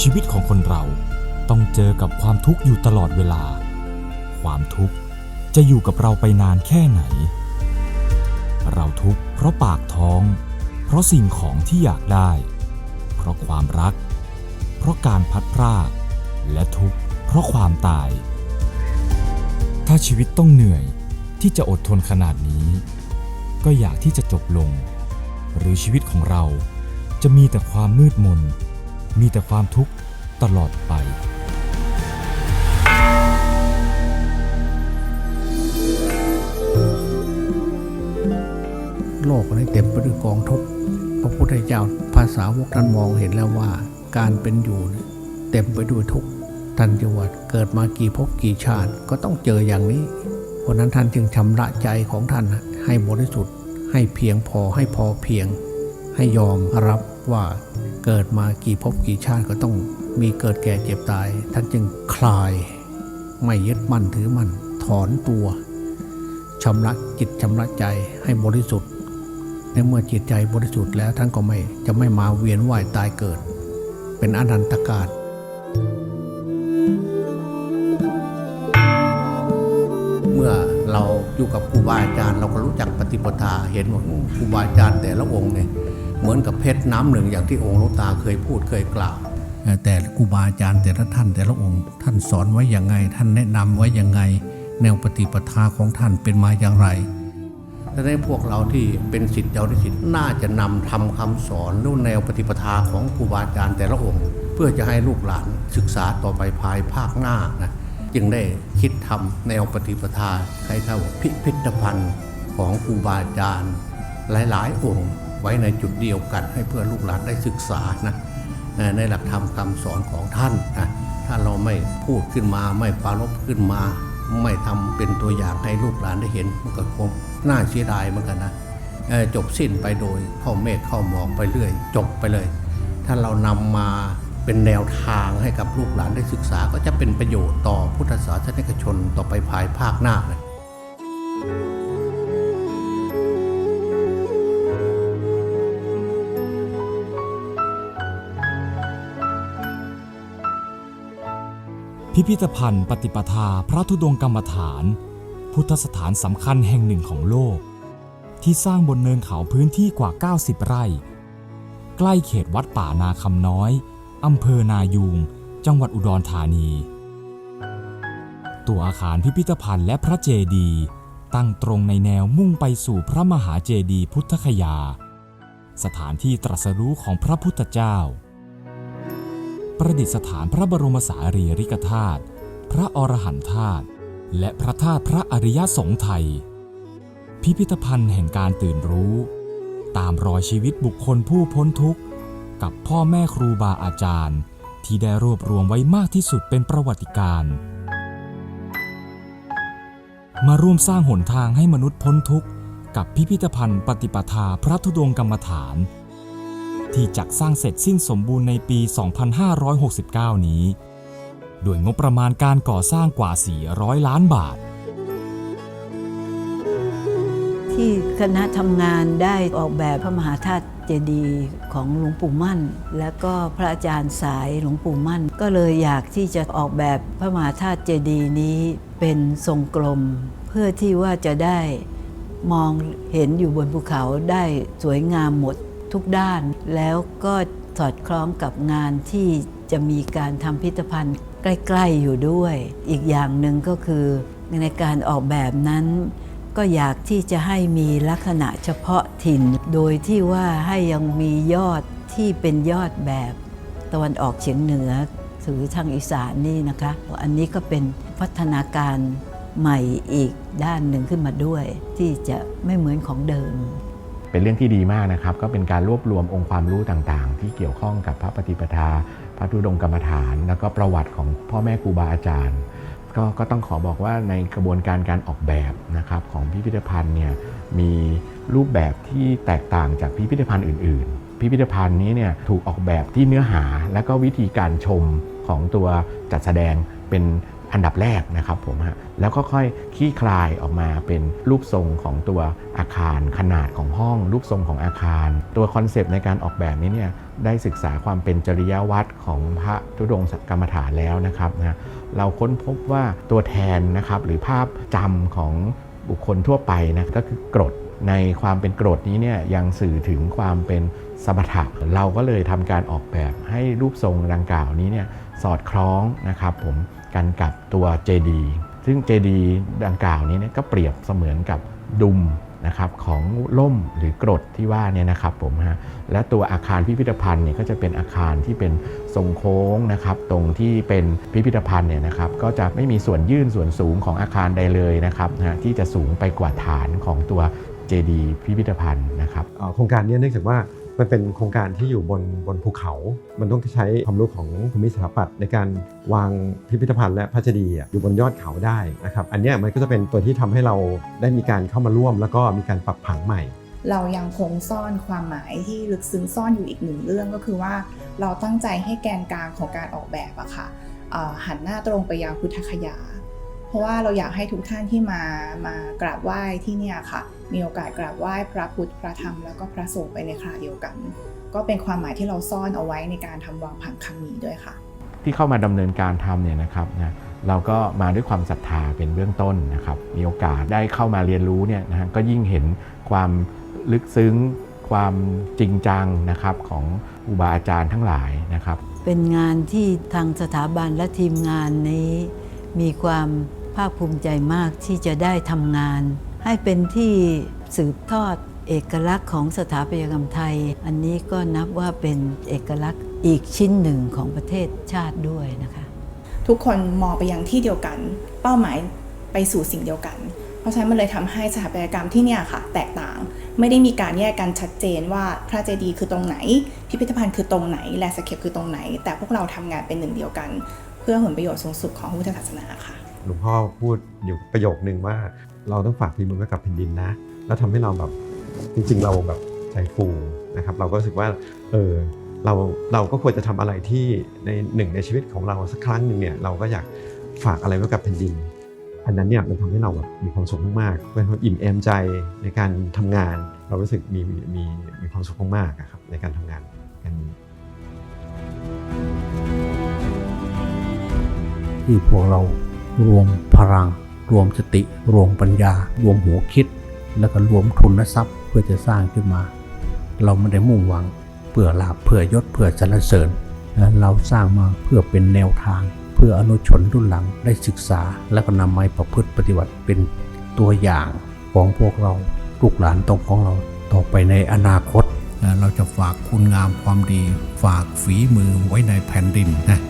ชีวิตของคนเราต้องเจอกับความทุกข์อยู่ตลอดเวลา ความทุกข์จะอยู่กับเราไปนานแค่ไหน เราทุกข์เพราะปากท้อง เพราะสิ่งของที่อยากได้ เพราะความรัก เพราะการพัดพรากและทุกข์เพราะความตาย ถ้าชีวิตต้องเหนื่อยที่จะอดทนขนาดนี้ ก็อยากที่จะจบลง หรือชีวิตของเราจะมีแต่ความมืดมน มีแต่ความทุกข์ตลอดไป โลกนี้เต็มไปด้วยกองทุกข์พระพุทธเจ้าภาษาวกท่านมองเห็นแล้วว่า การเป็นอยู่เต็มไปด้วยทุกข์ท่านจึงว่าเกิดมากี่ภพกี่ชาติก็ต้องเจออย่างนี้ เพราะนั้นท่านจึงชำระใจของท่านให้บริสุทธิ์ให้เพียงพอให้พอเพียง ให้ยอมรับว่า เกิดมากี่ภพกี่ชาติก็ต้องมีเกิดแก่เจ็บตาย ท่านจึงคลายไม่ยึดมั่นถือมั่นถอนตัวชำระจิตชำระใจให้บริสุทธิ์ในเมื่อจิตใจบริสุทธิ์แล้วท่านก็ไม่จะไม่มาเวียนว่ายตายเกิด เป็นอนันตกาลเมื่อเราอยู่กับครูบาอาจารย์ เราก็รู้จักปฏิปทาเห็นว่าอู้ครูบาอาจารย์แต่ละองค์เนี่ย เหมือนกับเพชรน้ำหนึ่งอย่างที่องค์หลวงตาเคยพูดเคยกล่าวเอ่อแต่ครูบาอาจารย์แต่ละท่านแต่ละองค์ ท่านสอนไว้อย่างไง ท่านแนะนำไว้อย่างไง แนวปฏิปทาของท่านเป็นมาอย่างไรดังนั้นพวกเราที่เป็นสิทธิ์เจ้าได้สิทธิ์น่าจะนำทำคำสอนหรือแนวปฏิปทาของครูบาอาจารย์แต่ละองค์ เพื่อจะให้ลูกหลานศึกษาต่อไปภายภาคหน้านะจึงได้คิดทำแนวปฏิปทาใครเท่าพิพิธภัณฑ์ของครูบาอาจารย์หลายๆ องค์ ไว้ในจุดเดียวกัน ให้เพื่อลูกหลานได้ศึกษานะในหลักธรรมคำสอนของท่านนะถ้าเราไม่พูดขึ้นมาไม่ปารบขึ้นมา ไม่ทำเป็นตัวอย่างให้ลูกหลานได้เห็นมันก็คงน่าเสียดายเหมือนกันนะจบสิ้นไปโดยเข้าเมฆเข้าหมอกไปเรื่อย จบไปเลย ถ้าเรานำมาเป็นแนวทางให้กับลูกหลานได้ศึกษา ก็จะเป็นประโยชน์ต่อพุทธศาสนิกชนต่อไปภายภาคหน้าเล พิพิธภัณฑ์ปฏิปทาพระธุดงค์กรรมฐาน พุทธสถานสำคัญแห่งหนึ่งของโลก ที่สร้างบนเนินเขาพื้นที่กว่า 90 ไร่ ใกล้เขตวัดป่านาคำน้อยอำเภอนายูง จังหวัดอุดรธานี ตัวอาคารพิพิธภัณฑ์และพระเจดีย์ตั้งตรงในแนวมุ่งไปสู่พระมหาเจดีย์พุทธคยา สถานที่ตรัสรู้ของพระพุทธเจ้า ประดิษฐานพระบรมสารีริกธาตุ พระอรหันตธาตุและพระธาตุพระอริยสงฆ์ไทย พิพิธภัณฑ์แห่งการตื่นรู้ ตามรอยชีวิตบุคคลผู้พ้นทุกข์ กับพ่อแม่ครูบาอาจารย์ ที่ได้รวบรวมไว้มากที่สุดเป็นประวัติการณ์มาร่วมสร้างหนทางให้มนุษย์พ้นทุกข์ กับพิพิธภัณฑ์ปฏิปทาพระธุดงค์กรรมฐาน ที่จักสร้างเสร็จสิ้นสมบูรณ์ในปี 2569 นี้ ด้วยงบประมาณการก่อสร้างกว่า 400 ล้านบาท ที่คณะทำงานได้ออกแบบพระมหาธาตุเจดีย์ของหลวงปู่มั่น และก็พระอาจารย์สายหลวงปู่มั่น ก็เลยอยากที่จะออกแบบพระมหาธาตุเจดีย์นี้เป็นทรงกลม เพื่อที่ว่าจะได้มองเห็นอยู่บนภูเขาได้สวยงามหมด ทุกด้าน แล้วก็สอดคล้องกับงานที่จะมีการทำพิพิธภัณฑ์ใกล้ ๆ อยู่ด้วย อีกอย่างหนึ่งก็คือในการออกแบบนั้นก็อยากที่จะให้มีลักษณะเฉพาะถิ่น โดยที่ว่าให้ยังมียอดที่เป็นยอดแบบตะวันออกเฉียงเหนือหรือทางอีสานนี่นะคะ อันนี้ก็เป็นพัฒนาการใหม่อีกด้านหนึ่งขึ้นมาด้วย ที่จะไม่เหมือนของเดิม เป็นเรื่องที่ดีมากนะครับ ก็เป็นการรวบรวมองค์ความรู้ต่างๆ ที่เกี่ยวข้องกับพระปฏิปทา พระธุดงค์กรรมฐาน แล้วก็ประวัติของพ่อแม่ครูบาอาจารย์ก็ก็ต้องขอบอกว่าในกระบวนการการออกแบบนะครับของพิพิธภัณฑ์เนี่ยมีรูปแบบที่แตกต่างจากพิพิธภัณฑ์อื่น ๆ พิพิธภัณฑ์นี้เนี่ยถูกออกแบบที่เนื้อหาและก็วิธีการชมของตัวจัดแสดงเป็น อันดับแรกนะครับผมฮะแล้วก็ค่อยขี้คลายออกมาเป็นรูปทรงของตัวอาคารขนาดของห้อง รูปทรงของอาคาร ตัวคอนเซปต์ในการออกแบบนี้เนี่ยได้ศึกษาความเป็นจริยวัตรของพระธุดงค์กรรมฐานแล้วนะครับนะเราค้นพบว่าตัวแทนนะครับหรือภาพจำของบุคคลทั่วไปนะก็คือกรดในความเป็นกรดนี้เนี่ยยังสื่อถึงความเป็นสมถะเราก็เลยทำการออกแบบให้รูปทรงดังกล่าวนี้เนี่ย สอดคล้องนะครับผมกันกับตัวเจดีซึ่งเจดีดังกล่าวนี้เนี่ยก็เปรียบเสมือนกับดุมนะครับของล่มหรือกรดที่ว่าเนี่ยนะครับผมฮะและตัวอาคารพิพิธภัณฑ์เนี่ยก็จะเป็นอาคารที่เป็นทรงโค้งนะครับตรงที่เป็นพิพิธภัณฑ์เนี่ยนะครับก็จะไม่มีส่วนยื่นส่วนสูงของอาคารใดเลยนะครับนะฮะที่จะสูงไปกว่าฐานของตัวเจดีพิพิธภัณฑ์นะครับโครงการนี้เนื่องจากว่า มันเป็นโครงการที่อยู่บนบนภูเขา มันต้องใช้ความรู้ของภูมิสถาปัตย์ในการวางพิพิธภัณฑ์และพระเจดีย์อยู่บนยอดเขาได้นะครับอันนี้มันก็จะเป็นตัวที่ทำให้เราได้มีการเข้ามาร่วม แล้วก็มีการปรับผังใหม่ เรายังคงซ่อนความหมายที่ลึกซึ้งซ่อนอยู่อีกหนึ่งเรื่องก็คือว่า เราตั้งใจให้แกนกลางของการออกแบบอะค่ะหันหน้าตรงไปยังพุทธคยา ราะว่าเราอยากให้ทุกท่านที่มามากราบไหว้ที่เนี่ยค่ะ มีโอกาสกราบไหว้พระพุทธพระธรรมแล้วก็พระสงฆ์ไปในคราเดียวกัน ก็เป็นความหมายที่เราซ่อนเอาไว้ในการทำวางผังครั้งนี้ด้วยค่ะ ที่เข้ามาดำเนินการทำเนี่ยนะครับนะเราก็มาด้วยความศรัทธาเป็นเบื้องต้นนะครับ มีโอกาสได้เข้ามาเรียนรู้เนี่ยนะฮะก็ยิ่งเห็นความลึกซึ้ง ความจริงจังนะครับของครูบาอาจารย์ทั้งหลายนะครับ เป็นงานที่ทางสถาบันและทีมงานนี้มีความ ภาคภูมิใจมากที่จะได้ทำงาน ให้เป็นที่สืบทอดเอกลักษณ์ของสถาปัตยกรรมไทย อันนี้ก็นับว่าเป็นเอกลักษณ์อีกชิ้นหนึ่งของประเทศชาติด้วยนะคะ ทุกคนมองไปยังที่เดียวกัน เป้าหมายไปสู่สิ่งเดียวกัน เพราะฉะนั้นมันเลยทำให้สถาปัตยกรรมที่เนี่ยค่ะ แตกต่าง ไม่ได้มีการแยกกันชัดเจนว่าพระเจดีย์คือตรงไหน พิพิธภัณฑ์คือตรงไหน แลนด์สเคปคือตรงไหน แต่พวกเราทำงานเป็นหนึ่งเดียวกัน เพื่อผลประโยชน์สูงสุดของพุทธศาสนาค่ะ หลวงพ่อพูดอยู่ประโยคนึงว่า เราต้องฝากฝีมือไว้กับแผ่นดินนะ แล้วทำให้เราแบบจริง ๆ เราแบบใจฟูนะครับ เราก็รู้สึกว่าเออเราเราก็ควรจะทำอะไรที่ในหนึ่งในชีวิตของเราสักครั้งหนึ่งเนี่ยเราก็อยากฝากอะไรไว้กับแผ่นดิน อันนั้นเนี่ยมันทำให้เราแบบมีความสุขมากๆเป็นความอิ่มเอมใจในการทำงาน เรารู้สึกมีมีมีมีความสุขมากๆครับในการทำงานกันที่พวกเรา รวมพลัง รวมสติ รวมปัญญา รวมหัวคิด แล้วก็รวมทุนทรัพย์เพื่อจะสร้างขึ้นมา เราไม่ได้มุ่งหวังเพื่อลาภเพื่อยศเพื่อสรรเสริญ เราสร้างมาเพื่อเป็นแนวทาง เพื่ออนุชนรุ่นหลังได้ศึกษา แล้วก็นำมาประพฤติปฏิบัติเป็นตัวอย่างของพวกเราลูกหลานตรงของเราต่อไปในอนาคต เราจะฝากคุณงามความดี ฝากฝีมือไว้ในแผ่นดินนะ